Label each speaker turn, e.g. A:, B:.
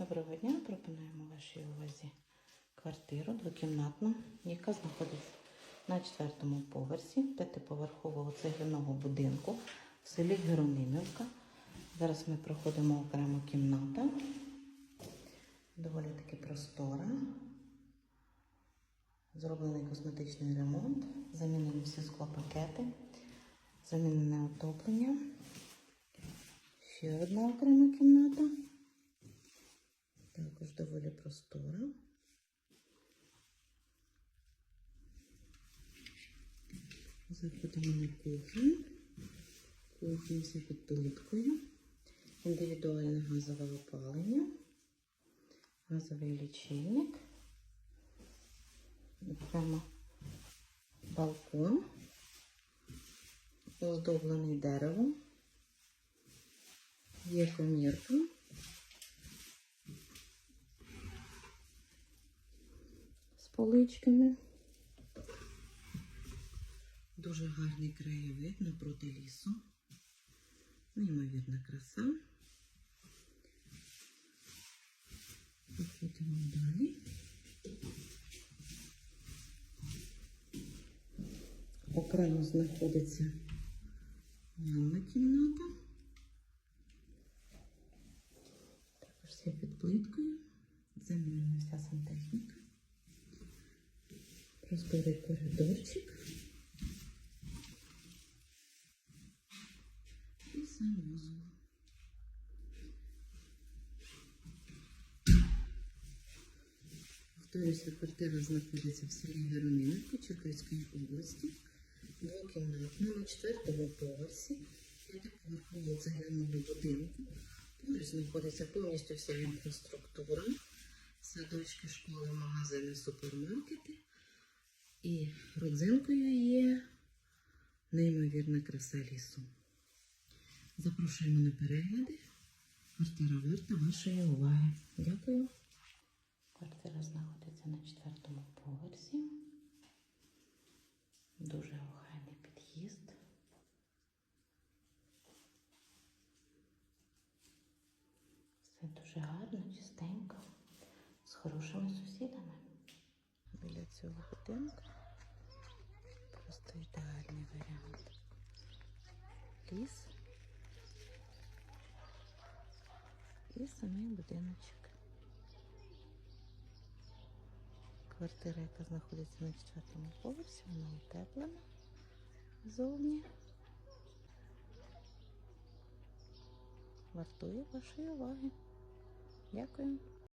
A: Доброго дня. Пропонуємо вашій увазі квартиру двокімнатну, яка знаходиться на четвертому поверсі п'ятиповерхового цегляного будинку в селі Геронимівка. Зараз ми проходимо окрему кімнату. Доволі таки простора. Зроблений косметичний ремонт, замінені всі склопакети, замінене отоплення. Ще одна окрема кімната. Також доволі простора. Заходимо на кухню. Кухня вся під плиткою. Індивідуальне газове опалення. Газовий лічильник. Окремо балкон. Оздоблений деревом. Є комірка. Поличками. Дуже гарний краєвид напроти лісу. Неймовірна краса. Проходимо далі. Окремо знаходиться ванна кімната. Також все під плиткою. Замінена вся сантехніка. Просторий коридорчик. І санвузол. Повторюся, квартира знаходиться в селі Геронимівка Черкаської області. Двокімнатна на четвертому поверсі. П'ятиповерхового цегляного будинку. Поруч знаходиться повністю вся інфраструктура. Садочки, школи, магазини, супермаркети. І родзинкою є неймовірна краса лісу. Запрошуємо на перегляди. Квартира варта вашої уваги. Дякую. Квартира знаходиться на четвертому поверсі. Дуже охайний під'їзд. Все дуже гарно, чистенько, з хорошими сусідами. Біля цього будинку ідеальний варіант. Ліс і самий будиночок. Квартира, яка знаходиться на четвертому поверсі, вона утеплена зовні. Вартує вашої уваги. Дякую.